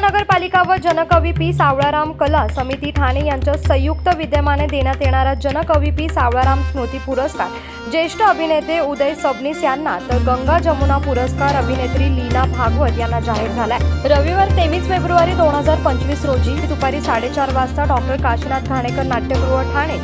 महानगरपालिका व जनकवी पी. सावळाराम कला समिती ठाणे यांच्या संयुक्त विद्यमाने देण्यात येणारा जनकवी पी. सावळाराम स्मृती पुरस्कार. ज्येष्ठ अभिनेते उदय सबनीस यांना तर गंगा जमुना पुरस्कार अभिनेत्री लीना भागवत यांना जाहीर झालाय. रविवार तेवीस फेब्रुवारी दोन हजार पंचवीस रोजी दुपारी साडेचार वाजता डॉक्टर काशीनाथ घाणेकर नाट्यगृह ठाणे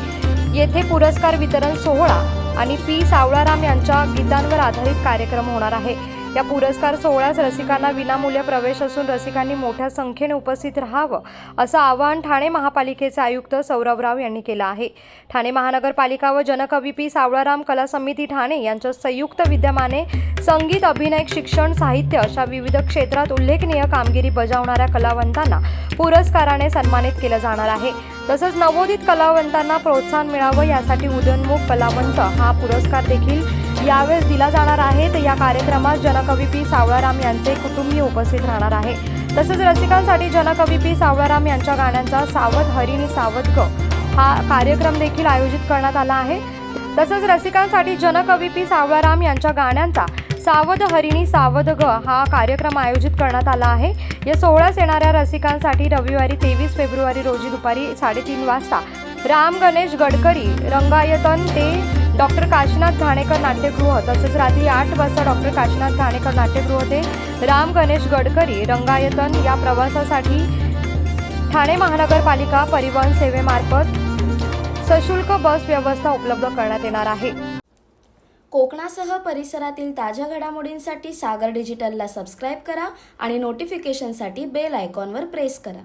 येथे पुरस्कार वितरण सोहळा आणि पी. सावळाराम यांच्या गीतांवर आधारित कार्यक्रम होणार आहे. या पुरस्कार सोहळ्यास रसिकांना विनामूल्य प्रवेश असून रसिकांनी मोठ्या संख्येने उपस्थित राहावं असं आवाहन ठाणे महापालिकेचे आयुक्त सौरभ राव यांनी केलं आहे. ठाणे महानगरपालिका व जनकवी पी. सावळाराम कला समिती ठाणे यांच्या संयुक्त विद्यमाने संगीत अभिनय शिक्षण साहित्य अशा विविध क्षेत्रात उल्लेखनीय कामगिरी बजावणाऱ्या कलावंतांना पुरस्काराने सन्मानित केलं जाणार आहे. तसंच नवोदित कलावंतांना प्रोत्साहन मिळावं यासाठी उदयोन्मुख कलावंत हा पुरस्कार देखील यावेळेस दिला जाणार आहे. तर या कार्यक्रमात जनकवी पी सावळाराम यांचे कुटुंबीय उपस्थित राहणार आहे. तसंच रसिकांसाठी जनकवी पी सावळाराम यांच्या गाण्यांचा सावध हरिणी सावध ग हा कार्यक्रम देखील आयोजित करण्यात आला आहे. तसंच रसिकांसाठी जनकवी पी सावळाराम यांच्या गाण्यांचा सावध हरिणी सावध ग हा कार्यक्रम आयोजित करण्यात आला आहे. या सोहळ्यास येणाऱ्या रसिकांसाठी रविवारी तेवीस फेब्रुवारी रोजी दुपारी साडेतीन वाजता राम गणेश गडकरी रंगायतन ते डॉक्टर काशीनाथ घाणेकर नाट्यगृह. तसेच रात्री आठ वाजता डॉक्टर काशीनाथ घाणेकर नाट्यगृह ते राम गणेश गडकरी रंगायतन या प्रवासासाठी ठाणे महानगरपालिका परिवहन सेवेमार्फत सशुल्क बस व्यवस्था उपलब्ध करण्यात येणार आहे. कोकणासह परिसरातील ताज्या घडामोडींसाठी सागर डिजिटलला सबस्क्राईब करा आणि नोटिफिकेशनसाठी बेल आयकॉनवर प्रेस करा.